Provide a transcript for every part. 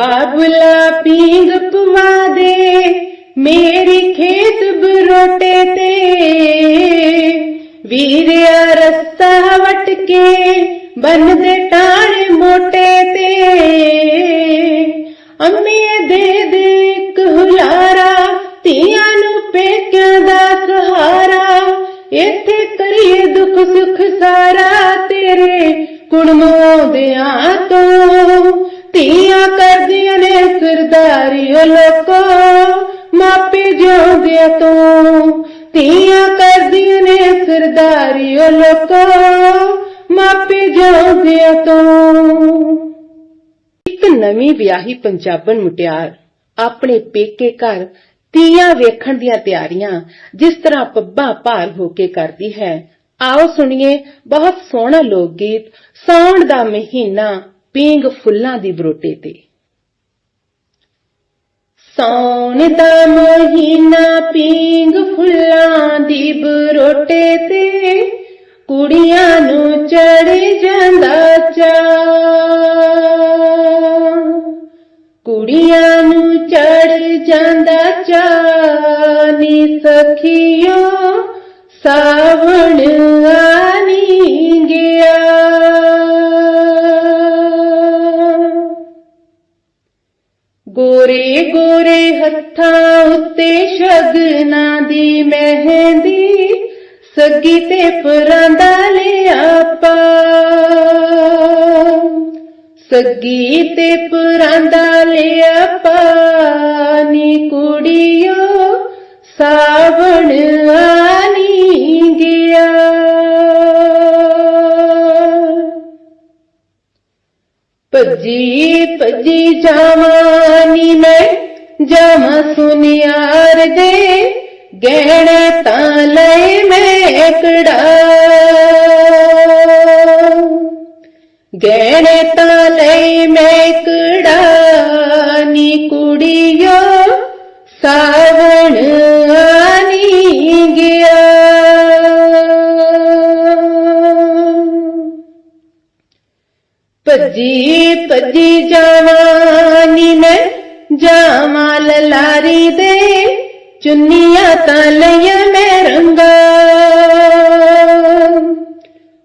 ਬਾਬਲਾ ਪੀਂਗ ਪਵਾ ਦੇ, ਮੇਰੀ ਖੇਤ ਬਰੋਟੇ ਤੇ। ਵੀਰਿਆ ਰਸਤਾ ਵਟ ਕੇ ਬਨ ਦੇ ਟਾਣੇ ਮੋਟੇ ਤੇ। ਅੰਮੀਏ ਦੇ ਦੇ ਇੱਕ ਹੁਲਾਰਾ, ਧੀਆਂ ਨੂੰ ਪੇਕਿਆਂ ਦਾ ਸਹਾਰਾ। ਇੱਥੇ ਕਰੀਏ ਦੁੱਖ ਸੁੱਖ ਸਾਰਾ ਤੇਰੇ ਕੁੜਮੋਦਿਆਂ ਤੋਂ ਸਰਦਾਰੀ ਲੋਕੋ, ਮਾਪੇ ਜਿਉਂਦਿਆਂ ਤੋਂ। ਧੀਆਂ ਕਰਦੀਆਂ ਨੇ ਸਰਦਾਰੀ ਲੋਕੋ, ਮਾਪੇ ਜਿਉਂਦਿਆਂ ਤੋਂ। ਇੱਕ ਨਵੀਂ ਵਿਆਹੀ ਪੰਜਾਬਣ ਮੁਟਿਆਰ ਆਪਣੇ ਪੇਕੇ ਘਰ ਤੀਆਂ ਵੇਖਣ ਦੀਆਂ ਤਿਆਰੀਆਂ ਜਿਸ ਤਰ੍ਹਾਂ ਪੱਬਾਂ ਭਾਰ ਹੋ ਕੇ ਕਰਦੀ ਹੈ। ਆਓ ਸੁਣੀਏ ਬਹੁਤ ਸੋਹਣਾ ਲੋਕ ਗੀਤ, ਸਾਉਣ ਦਾ ਮਹੀਨਾ ਪੀਂਗ ਫੁੱਲਾਂ ਦੀ ਬਰੋਟੇ ਤੇ। ਸੌਣ ਦਾ ਮਹੀਨਾ ਪੀਂਗ ਫੁੱਲਾਂ ਦੀ ਬਰੋਟੇ ਤੇ? ਕੁੜੀਆਂ ਨੂੰ ਚੜ ਜਾਂਦਾ ਚਾ ਕੁੜੀਆਂ ਨੂੰ ਚੜ ਜਾਂਦਾ ਚਾਨੀ ਸਖੀਓ, ਸਾਵਣ ਗੋਰੇ ਗੋਰੇ ਹੱਥਾਂ ਉੱਤੇ ਸ਼ਗਨਾਂ ਦੀ ਮਹਿੰਦੀ, ਸੱਗੀ ਤੇ ਪਰਾਂਦਾ ਲਿਆ ਪਾ ਸੱਗੀ ਤੇ ਪਰਾਂਦਾ ਲਿਆ ਪਾਨੀ ਕੁੜੀਓ, ਸਾਵਣ ਆਨੀ ਭੱਜੀ ਭੱਜੀ ਜਾਵਾਨੀ ਮੈਂ। ਜਾਵਾਂ ਸੁਨਿਆਰ ਦੇ ਗਹਿਣੇ ਤਾਂ ਲੈ ਮੈਂ ਕੜਾ। ਗਹਿਣੇ ਤਾਂ ਲੈ ਮੈਂ ਕੜਾ ਨੀ ਕੁੜੀਓ, ਸਾਵਣ ਭੱਜੀ ਭੱਜੀ ਜਾਵਾਨੀ ਮੈਂ। ਜਾਵਾਂ ਲਲਾਰੀ ਦੇ। ਚੁੰਨੀਆਂ ਤਾਂ ਲਈਆਂ ਮੈਂ ਰੰਗਾ।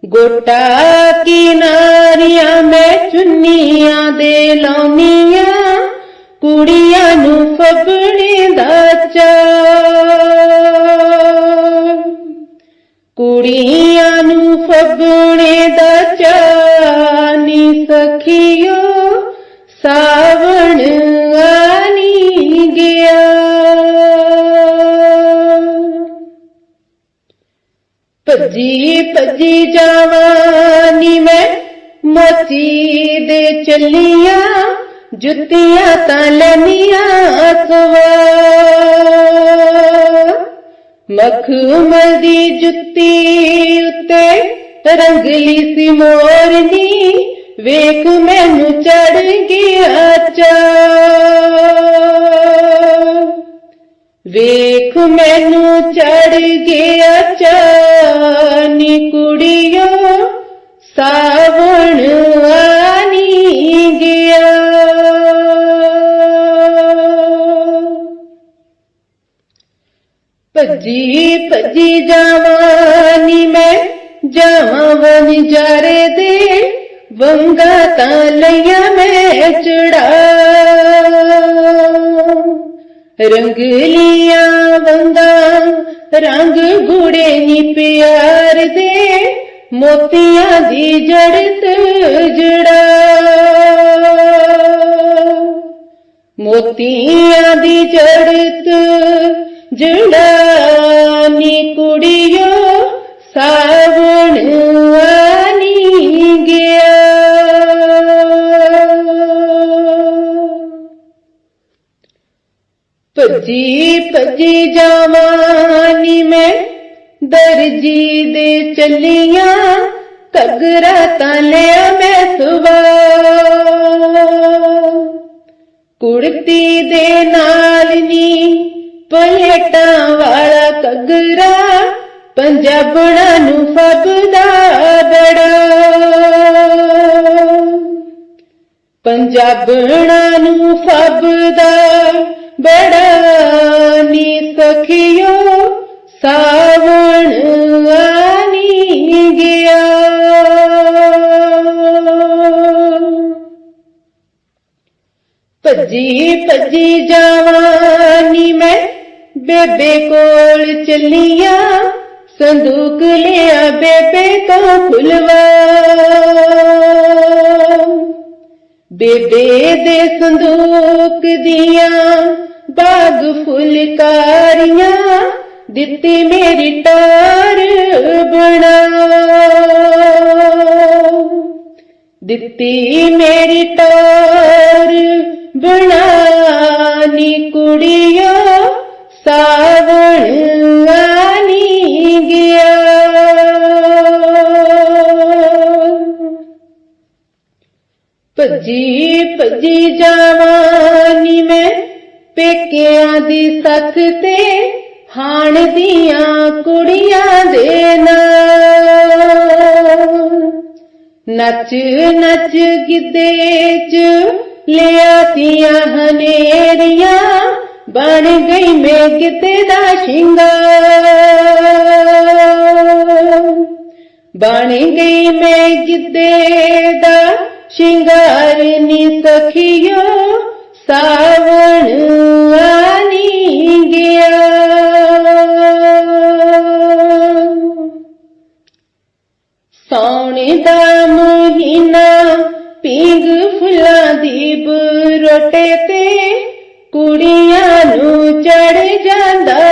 ਗੋਟਾ ਕਿਨਾਰੀਆਂ ਮੈਂ ਚੁੰਨੀਆਂ ਦੇ ਲਾਉਨੀਆਂ ਕੁੜੀਆਂ ਨੂੰ ਫਬ ਕੁੜੀਆਂ ਨੂੰ ਫਬਣੇ ਦਾ ਚਾਨੀ ਸਖੀਓ, ਸਾਵਣ ਆਨੀ ਗਿਆ। ਭੱਜੀ ਭੱਜੀ ਜਾਵਾਨੀ ਮੈਂ ਮੋਤੀ ਦੇ ਚੱਲੀਆਂ, ਜੁੱਤੀਆਂ ਤਾਂ ਲੈਣੀਆਂ ਸਵਾ ਮਖਮਲ ਦੀ ਜੁੱਤੀ ਉੱਤੇ ਰੰਗਲੀ ਸੀ ਮੋਰਨੀ, ਵੇਖ ਮੈਨੂੰ ਚੜ ਗਿਆ ਚਾ। ਵੇਖ ਮੈਨੂੰ ਚੜ ਗਿਆ ਚਾਨੀ ਕੁੜੀਓ ਭੱਜੀ ਭੱਜੀ ਜਾਵਾਨੀ ਮੈਂ ਜਾਵਾਂ ਵਨ ਜਾਰੇ ਦੇ। ਵੰਗਾ ਤਾਂ ਲਈਆਂ ਮੈਂ ਚੜਾ। ਰੰਗਲੀਆਂ ਵੰਗਾ, ਰੰਗ ਗੂੜੇ ਨੀ ਪਿਆਰ ਦੇ। ਮੋਤੀਆਂ ਦੀ ਜੜਤ ਜੜਾ। ਮੋਤੀਆਂ ਦੀ ਜੜਤ ਜੜਾ ਨੀ ਕੁੜੀਓ ਸਾਵਣ ਆਨੀ ਗਿਆ ਭੱਜੀ ਭੱਜੀ ਜਾਵਾਨੀ ਮੈਂ ਦਰਜੀ ਦੇ ਚੱਲੀਆਂ ਘਗਰਾ ਤਾਂ ਲਿਆ ਮੈਂ ਸੁਵਾ ਕੁੜਤੀ ਦੇ ਨਾਲ ਨੀ ਪਲੇਟਾਂ ਵਾਲਾ ਘਗਰਾ, ਪੰਜਾਬਣਾ ਨੂੰ ਫੱਬਦਾ ਬੜਾ। ਪੰਜਾਬਣਾ ਨੂੰ ਫੱਬਦਾ ਬੜਾ। ਨੀ ਸਖਿਓ, ਸਾਵਣ ਆਨੀ ਗਿਆ। ਭੱਜੀ ਭੱਜੀ ਜਾਵਾਨੀ ਮੈਂ। ਬੇਬੇ ਕੋਲ ਚੱਲੀਆਂ, ਸੰਦੂਕ ਲਿਆ ਬੇਬੇ ਤੋਂ ਖੁਲਵਾ। ਬੇਬੇ ਦੇ ਸੰਦੂਕ ਦੀਆਂ ਬਾਗ ਫੁਲਕਾਰੀਆਂ ਦਿੱਤੀ ਮੇਰੀ ਟਾਰ ਬਣਾ। ਦਿੱਤੀ ਮੇਰੀ ਟਾਰ ਬਣਾਨੀ ਕੁੜੀਓ, ਸਾਵਣ ਆਨੀ ਗਿਆ। ਭੱਜੀ ਭੱਜੀ ਜਾਵਾਨੀ ਮੈਂ ਪੇਕਿਆਂ ਦੀ ਸੱਥ ਤੇ, ਹਾਣ ਦੀਆਂ ਕੁੜੀਆਂ ਦੇ ਨਾਲ। ਨੱਚ ਨੱਚ ਗਿੱਦੇ ਚ ਲਿਆਤੀਆਂ ਹਨੇਰੀਆਂ, ਬਣ ਗਈ ਮੈਂ ਗਿੱਦੇ ਦਾ ਸ਼ਿੰਗਾਰ। ਬਣ ਗਈ ਮੈਂ ਗਿੱਦੇ ਦਾ ਸ਼ਿੰਗਾਰ ਨੀ ਸਖੀਓ, ਸਾਵਣ ਆਨੀ ਗਿਆ। ਸੌਣੇ ਦਾ ਮਹੀਨਾ ਪੀਂਗ ਫੁੱਲਾਂ ਦੀ ਤੇ ਕੁੜੀਆਂ ਨੂੰ ਚੜ ਜਾਂਦਾ।